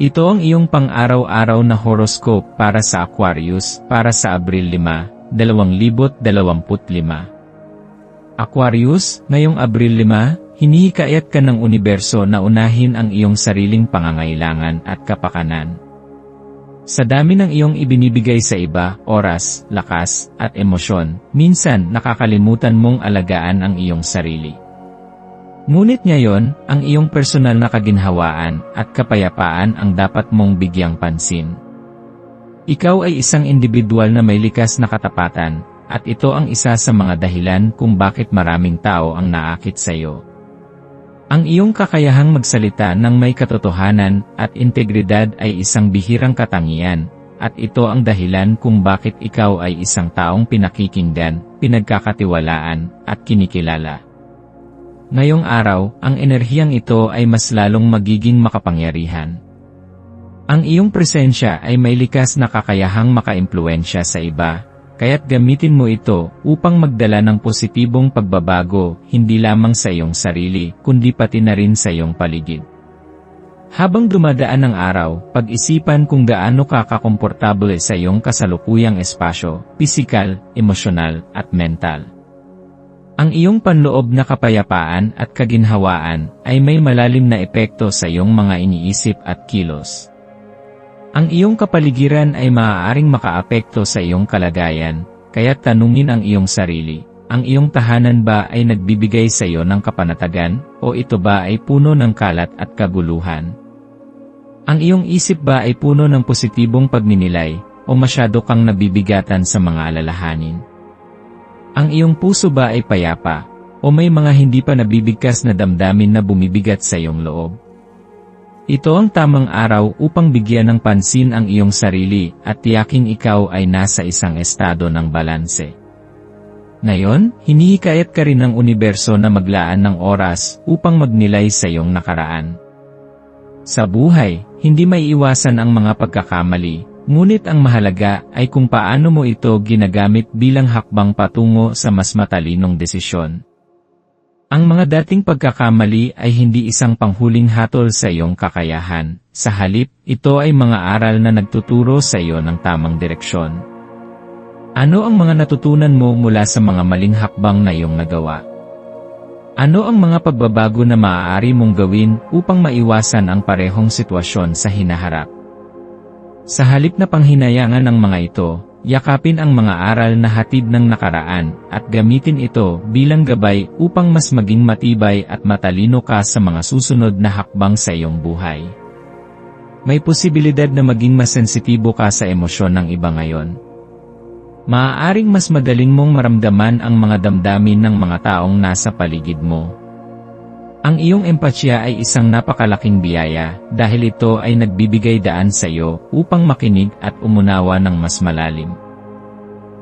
Ito ang iyong pang-araw-araw na horoscope para sa Aquarius para sa Abril 5, 2025. Aquarius, ngayong Abril 5, hinihikayat ka ng universo na unahin ang iyong sariling pangangailangan at kapakanan. Sa dami ng iyong ibinibigay sa iba, oras, lakas, at emosyon, minsan nakakalimutan mong alagaan ang iyong sarili. Ngunit ngayon, ang iyong personal na kaginhawaan at kapayapaan ang dapat mong bigyang pansin. Ikaw ay isang individual na may likas na katapatan, at ito ang isa sa mga dahilan kung bakit maraming tao ang naakit sa iyo. Ang iyong kakayahang magsalita ng may katotohanan at integridad ay isang bihirang katangian, at ito ang dahilan kung bakit ikaw ay isang taong pinakikinggan, pinagkakatiwalaan, at kinikilala. Ngayong araw, ang enerhiyang ito ay mas lalong magiging makapangyarihan. Ang iyong presensya ay may likas na kakayahang makaimpluensya sa iba, kaya't gamitin mo ito upang magdala ng positibong pagbabago hindi lamang sa iyong sarili, kundi pati na rin sa iyong paligid. Habang dumadaan ang araw, pag-isipan kung gaano ka kakomportable sa iyong kasalukuyang espasyo, pisikal, emosyonal, at mental. Ang iyong panloob na kapayapaan at kaginhawaan ay may malalim na epekto sa iyong mga iniisip at kilos. Ang iyong kapaligiran ay maaaring makaapekto sa iyong kalagayan, kaya tanungin ang iyong sarili, ang iyong tahanan ba ay nagbibigay sa iyo ng kapanatagan, o ito ba ay puno ng kalat at kaguluhan? Ang iyong isip ba ay puno ng positibong pagninilay, o masyado kang nabibigatan sa mga alalahanin? Ang iyong puso ba ay payapa, o may mga hindi pa nabibigkas na damdamin na bumibigat sa iyong loob? Ito ang tamang araw upang bigyan ng pansin ang iyong sarili at tiyaking ikaw ay nasa isang estado ng balanse. Ngayon, hinihikayat ka rin ng universo na maglaan ng oras upang magnilay sa iyong nakaraan. Sa buhay, hindi may iwasan ang mga pagkakamali, Ngunit ang mahalaga ay kung paano mo ito ginagamit bilang hakbang patungo sa mas matalinong desisyon. Ang mga dating pagkakamali ay hindi isang panghuling hatol sa iyong kakayahan, sa halip, ito ay mga aral na nagtuturo sa iyo ng tamang direksyon. Ano ang mga natutunan mo mula sa mga maling hakbang na iyong nagawa? Ano ang mga pagbabago na maaari mong gawin upang maiwasan ang parehong sitwasyon sa hinaharap? Sa halip na panghinayangan ng mga ito, yakapin ang mga aral na hatid ng nakaraan at gamitin ito bilang gabay upang mas maging matibay at matalino ka sa mga susunod na hakbang sa iyong buhay. May posibilidad na maging mas sensitibo ka sa emosyon ng iba ngayon. Maaaring mas madaling mong maramdaman ang mga damdamin ng mga taong nasa paligid mo. Ang iyong empatya ay isang napakalaking biyaya dahil ito ay nagbibigay daan sa iyo upang makinig at umunawa ng mas malalim.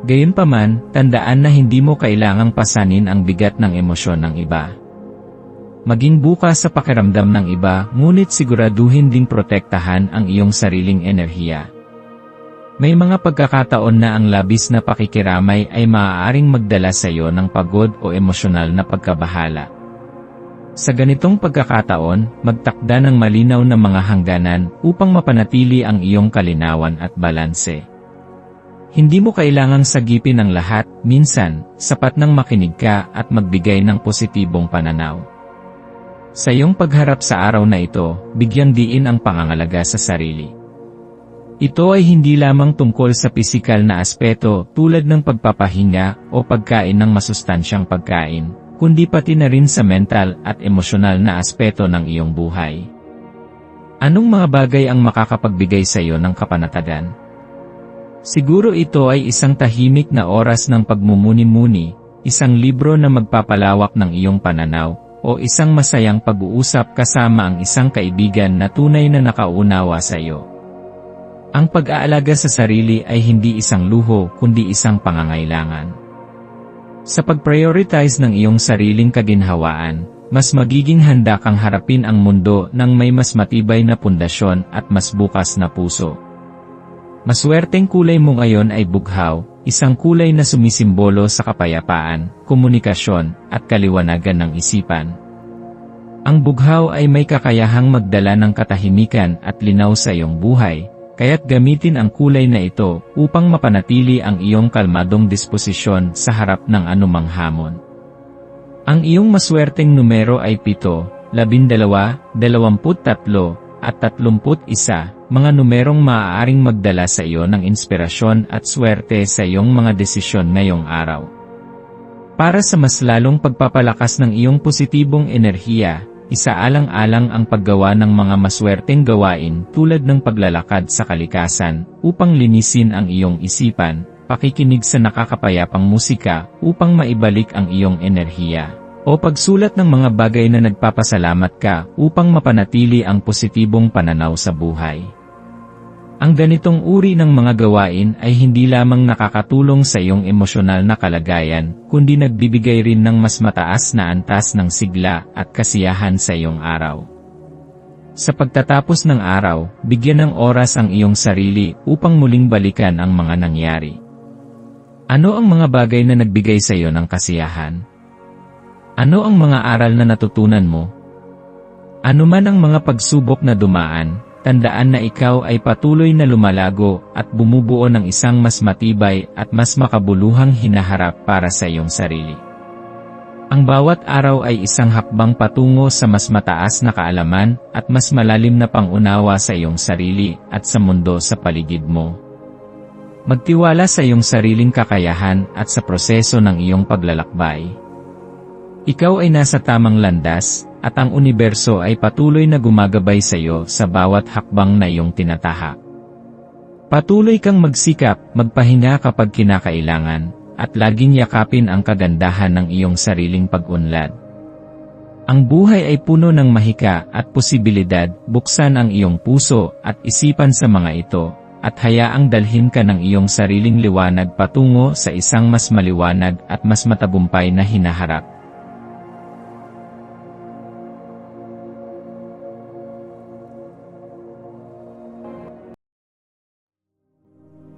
Gayunpaman, tandaan na hindi mo kailangang pasanin ang bigat ng emosyon ng iba. Maging bukas sa pakiramdam ng iba, ngunit siguraduhin ding protektahan ang iyong sariling enerhiya. May mga pagkakataon na ang labis na pakikiramay ay maaaring magdala sa iyo ng pagod o emosyonal na pagkabahala. Sa ganitong pagkakataon, magtakda ng malinaw na mga hangganan upang mapanatili ang iyong kalinawan at balanse. Hindi mo kailangang sagipin ang lahat, minsan, sapat nang makinig ka at magbigay ng positibong pananaw. Sa iyong pagharap sa araw na ito, bigyang diin ang pangangalaga sa sarili. Ito ay hindi lamang tungkol sa pisikal na aspeto tulad ng pagpapahinga o pagkain ng masustansyang pagkain, kundi pati na rin sa mental at emosyonal na aspeto ng iyong buhay. Anong mga bagay ang makakapagbigay sa iyo ng kapanatagan? Siguro ito ay isang tahimik na oras ng pagmumuni-muni, isang libro na magpapalawak ng iyong pananaw, o isang masayang pag-uusap kasama ang isang kaibigan na tunay na nakaunawa sa iyo. Ang pag-aalaga sa sarili ay hindi isang luho kundi isang pangangailangan. Sa pag-prioritize ng iyong sariling kaginhawaan, mas magiging handa kang harapin ang mundo ng may mas matibay na pundasyon at mas bukas na puso. Maswerteng kulay mo ngayon ay bughaw, isang kulay na sumisimbolo sa kapayapaan, komunikasyon, at kaliwanagan ng isipan. Ang bughaw ay may kakayahang magdala ng katahimikan at linaw sa iyong buhay, kaya't gamitin ang kulay na ito upang mapanatili ang iyong kalmadong disposisyon sa harap ng anumang hamon. Ang iyong maswerteng numero ay 7, 12, 23, at 31, mga numerong maaaring magdala sa iyo ng inspirasyon at swerte sa iyong mga desisyon ngayong araw. Para sa mas lalong pagpapalakas ng iyong positibong enerhiya, isaalang-alang ang paggawa ng mga maswerteng gawain tulad ng paglalakad sa kalikasan upang linisin ang iyong isipan, pakikinig sa nakakapayapang musika upang maibalik ang iyong enerhiya, o pagsulat ng mga bagay na nagpapasalamat ka upang mapanatili ang positibong pananaw sa buhay. Ang ganitong uri ng mga gawain ay hindi lamang nakakatulong sa iyong emosyonal na kalagayan, kundi nagbibigay rin ng mas mataas na antas ng sigla at kasiyahan sa iyong araw. Sa pagtatapos ng araw, bigyan ng oras ang iyong sarili upang muling balikan ang mga nangyari. Ano ang mga bagay na nagbigay sa iyo ng kasiyahan? Ano ang mga aral na natutunan mo? Ano man ang mga pagsubok na dumaan, tandaan na ikaw ay patuloy na lumalago at bumubuo ng isang mas matibay at mas makabuluhang hinaharap para sa iyong sarili. Ang bawat araw ay isang hakbang patungo sa mas mataas na kaalaman at mas malalim na pangunawa sa iyong sarili at sa mundo sa paligid mo. Magtiwala sa iyong sariling kakayahan at sa proseso ng iyong paglalakbay. Ikaw ay nasa tamang landas, at ang universo ay patuloy na gumagabay sa iyo sa bawat hakbang na iyong tinatahak. Patuloy kang magsikap, magpahinga kapag kinakailangan, at laging yakapin ang kagandahan ng iyong sariling pag-unlad. Ang buhay ay puno ng mahika at posibilidad, buksan ang iyong puso at isipan sa mga ito, at hayaang dalhin ka ng iyong sariling liwanag patungo sa isang mas maliwanag at mas matagumpay na hinaharap.